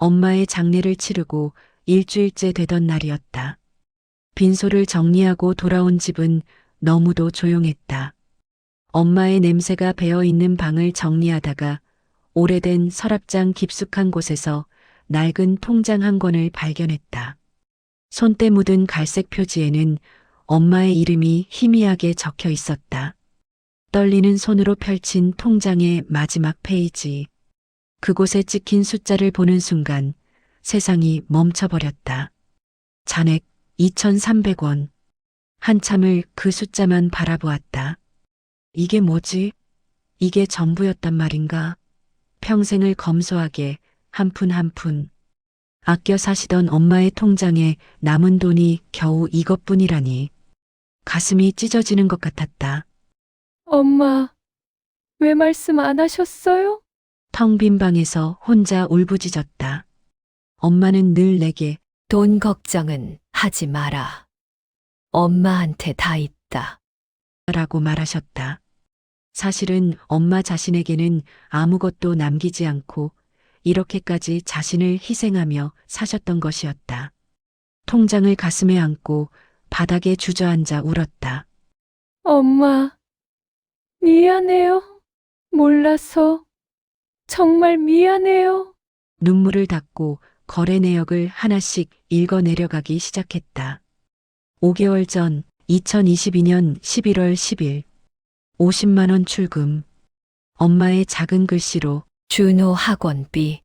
엄마의 장례를 치르고 일주일째 되던 날이었다. 빈소를 정리하고 돌아온 집은 너무도 조용했다. 엄마의 냄새가 배어 있는 방을 정리하다가 오래된 서랍장 깊숙한 곳에서 낡은 통장 한 권을 발견했다. 손때 묻은 갈색 표지에는 엄마의 이름이 희미하게 적혀 있었다. 떨리는 손으로 펼친 통장의 마지막 페이지. 그곳에 찍힌 숫자를 보는 순간 세상이 멈춰버렸다. 잔액 2,300원. 한참을 그 숫자만 바라보았다. 이게 뭐지? 이게 전부였단 말인가? 평생을 검소하게 한 푼 한 푼. 아껴 사시던 엄마의 통장에 남은 돈이 겨우 이것뿐이라니. 가슴이 찢어지는 것 같았다. 엄마, 왜 말씀 안 하셨어요? 텅 빈 방에서 혼자 울부짖었다. 엄마는 늘 내게 돈 걱정은 하지 마라. 엄마한테 다 있다. 라고 말하셨다. 사실은 엄마 자신에게는 아무것도 남기지 않고 이렇게까지 자신을 희생하며 사셨던 것이었다. 통장을 가슴에 안고 바닥에 주저앉아 울었다. 엄마, 미안해요. 몰라서. 정말 미안해요. 눈물을 닦고 거래 내역을 하나씩 읽어 내려가기 시작했다. 5개월 전 2022년 11월 10일 50만원 출금. 엄마의 작은 글씨로 준호 학원비,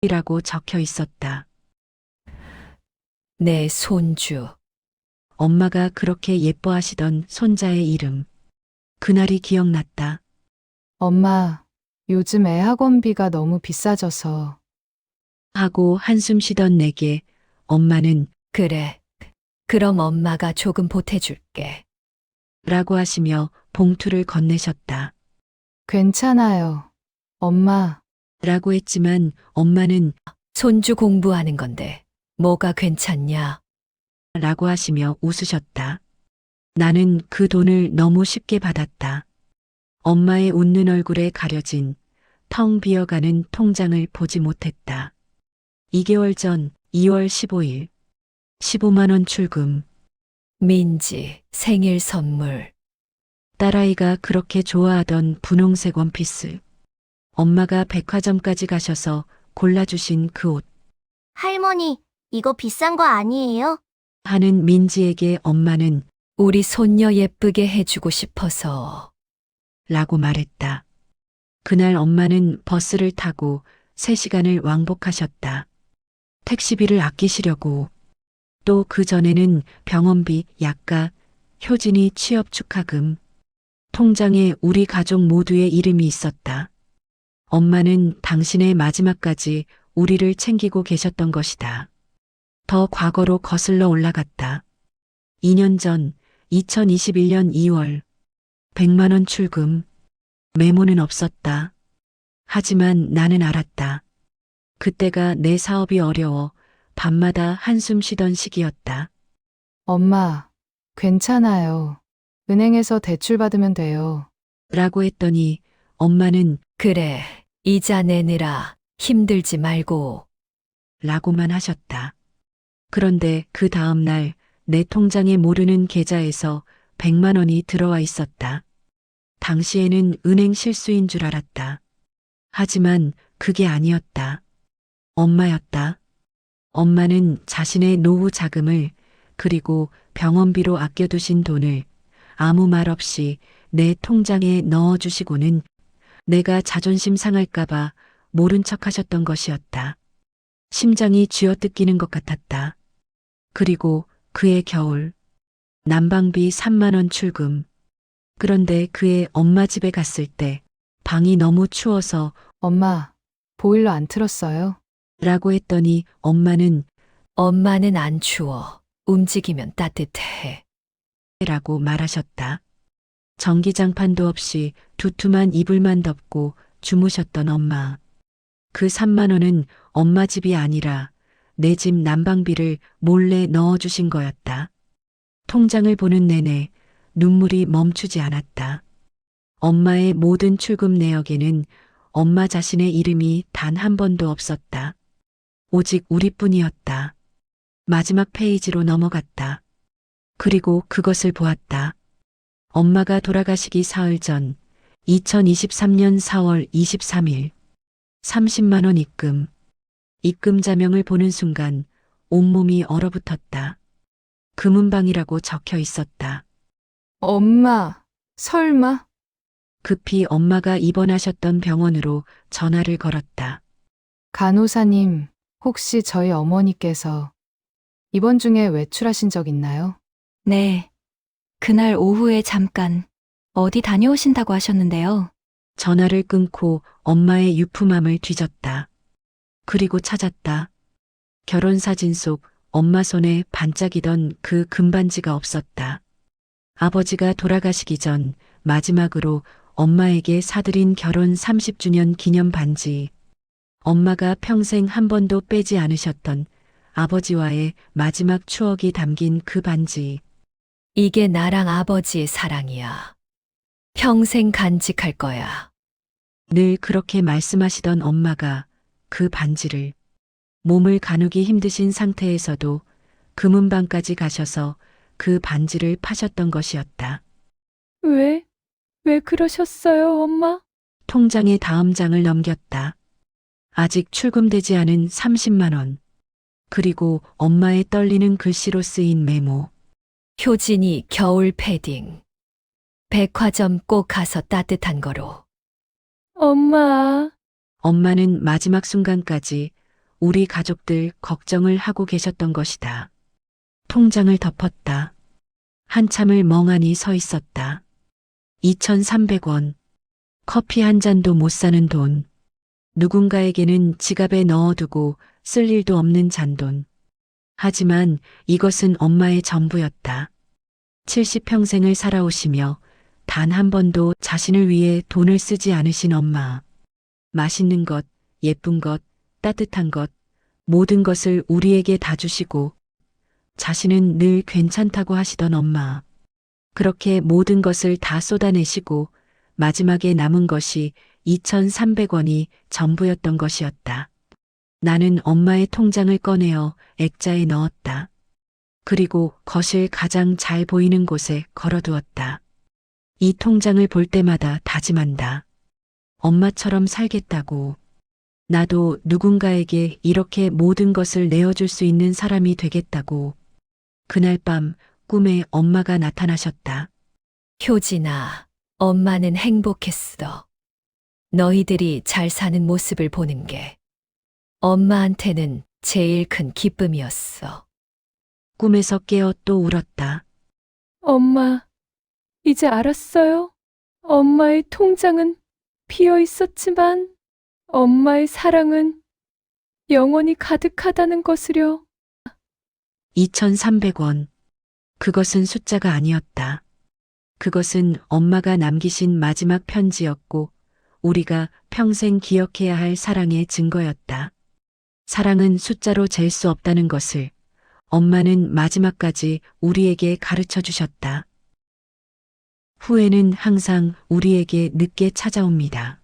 이라고 적혀 있었다. 내 손주. 엄마가 그렇게 예뻐하시던 손자의 이름. 그날이 기억났다. 엄마, 요즘 애 학원비가 너무 비싸져서 하고 한숨 쉬던 내게 엄마는 그래. 그럼 엄마가 조금 보태줄게. 라고 하시며 봉투를 건네셨다. 괜찮아요. 엄마, 라고 했지만 엄마는 손주 공부하는 건데 뭐가 괜찮냐? 라고 하시며 웃으셨다. 나는 그 돈을 너무 쉽게 받았다. 엄마의 웃는 얼굴에 가려진 텅 비어가는 통장을 보지 못했다. 2개월 전 2월 15일 15만원 출금. 민지 생일 선물. 딸아이가 그렇게 좋아하던 분홍색 원피스. 엄마가 백화점까지 가셔서 골라주신 그 옷. 할머니, 이거 비싼 거 아니에요? 하는 민지에게 엄마는 우리 손녀 예쁘게 해주고 싶어서. 라고 말했다. 그날 엄마는 버스를 타고 3시간을 왕복하셨다. 택시비를 아끼시려고. 또 그 전에는 병원비, 약가, 효진이 취업 축하금. 통장에 우리 가족 모두의 이름이 있었다. 엄마는 당신의 마지막까지 우리를 챙기고 계셨던 것이다. 더 과거로 거슬러 올라갔다. 2년 전 2021년 2월 100만원 출금. 메모는 없었다. 하지만 나는 알았다. 그때가 내 사업이 어려워 밤마다 한숨 쉬던 시기였다. 엄마, 괜찮아요. 은행에서 대출 받으면 돼요. 라고 했더니 엄마는 그래. 이자 내느라 힘들지 말고. 라고만 하셨다. 그런데 그 다음날 내 통장에 모르는 계좌에서 100만 원이 들어와 있었다. 당시에는 은행 실수인 줄 알았다. 하지만 그게 아니었다. 엄마였다. 엄마는 자신의 노후 자금을 그리고 병원비로 아껴두신 돈을 아무 말 없이 내 통장에 넣어주시고는 내가 자존심 상할까봐 모른 척 하셨던 것이었다. 심장이 쥐어뜯기는 것 같았다. 그리고 그의 겨울. 난방비 3만원 출금. 그런데 그의 엄마 집에 갔을 때 방이 너무 추워서 엄마, 보일러 안 틀었어요? 라고 했더니 엄마는 엄마는 안 추워. 움직이면 따뜻해. 라고 말하셨다. 전기장판도 없이 두툼한 이불만 덮고 주무셨던 엄마. 그 3만 원은 엄마 집이 아니라 내 집 난방비를 몰래 넣어주신 거였다. 통장을 보는 내내 눈물이 멈추지 않았다. 엄마의 모든 출금 내역에는 엄마 자신의 이름이 단 한 번도 없었다. 오직 우리뿐이었다. 마지막 페이지로 넘어갔다. 그리고 그것을 보았다. 엄마가 돌아가시기 사흘 전 2023년 4월 23일 30만 원 입금. 입금 자명을 보는 순간 온몸이 얼어붙었다. 금은방이라고 적혀 있었다. 엄마, 설마? 급히 엄마가 입원하셨던 병원으로 전화를 걸었다. 간호사님, 혹시 저희 어머니께서 이번 중에 외출하신 적 있나요? 네. 그날 오후에 잠깐 어디 다녀오신다고 하셨는데요. 전화를 끊고 엄마의 유품함을 뒤졌다. 그리고 찾았다. 결혼 사진 속 엄마 손에 반짝이던 그 금반지가 없었다. 아버지가 돌아가시기 전 마지막으로 엄마에게 사들인 결혼 30주년 기념 반지. 엄마가 평생 한 번도 빼지 않으셨던 아버지와의 마지막 추억이 담긴 그 반지. 이게 나랑 아버지의 사랑이야. 평생 간직할 거야. 늘 그렇게 말씀하시던 엄마가 그 반지를 몸을 가누기 힘드신 상태에서도 금은방까지 가셔서 그 반지를 파셨던 것이었다. 왜? 왜 그러셨어요, 엄마? 통장의 다음 장을 넘겼다. 아직 출금되지 않은 30만 원. 그리고 엄마의 떨리는 글씨로 쓰인 메모. 효진이 겨울 패딩. 백화점 꼭 가서 따뜻한 거로. 엄마, 엄마는 마지막 순간까지 우리 가족들 걱정을 하고 계셨던 것이다. 통장을 덮었다. 한참을 멍하니 서 있었다. 2,300원. 커피 한 잔도 못 사는 돈. 누군가에게는 지갑에 넣어두고 쓸 일도 없는 잔돈. 하지만 이것은 엄마의 전부였다. 70평생을 살아오시며 단 한 번도 자신을 위해 돈을 쓰지 않으신 엄마. 맛있는 것, 예쁜 것, 따뜻한 것, 모든 것을 우리에게 다 주시고, 자신은 늘 괜찮다고 하시던 엄마. 그렇게 모든 것을 다 쏟아내시고, 마지막에 남은 것이 2,300원이 전부였던 것이었다. 나는 엄마의 통장을 꺼내어 액자에 넣었다. 그리고 거실 가장 잘 보이는 곳에 걸어두었다. 이 통장을 볼 때마다 다짐한다. 엄마처럼 살겠다고. 나도 누군가에게 이렇게 모든 것을 내어줄 수 있는 사람이 되겠다고. 그날 밤 꿈에 엄마가 나타나셨다. 효진아, 엄마는 행복했어. 너희들이 잘 사는 모습을 보는 게 엄마한테는 제일 큰 기쁨이었어. 꿈에서 깨어 또 울었다. 엄마, 이제 알았어요? 엄마의 통장은 비어 있었지만, 엄마의 사랑은 영원히 가득하다는 것을요. 2,300원. 그것은 숫자가 아니었다. 그것은 엄마가 남기신 마지막 편지였고, 우리가 평생 기억해야 할 사랑의 증거였다. 사랑은 숫자로 잴 수 없다는 것을 엄마는 마지막까지 우리에게 가르쳐 주셨다. 후회는 항상 우리에게 늦게 찾아옵니다.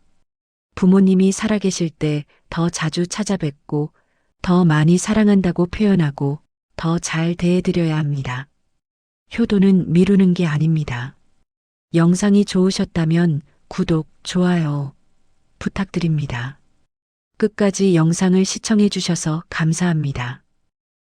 부모님이 살아계실 때 더 자주 찾아뵙고 더 많이 사랑한다고 표현하고 더 잘 대해드려야 합니다. 효도는 미루는 게 아닙니다. 영상이 좋으셨다면 구독, 좋아요 부탁드립니다. 끝까지 영상을 시청해 주셔서 감사합니다.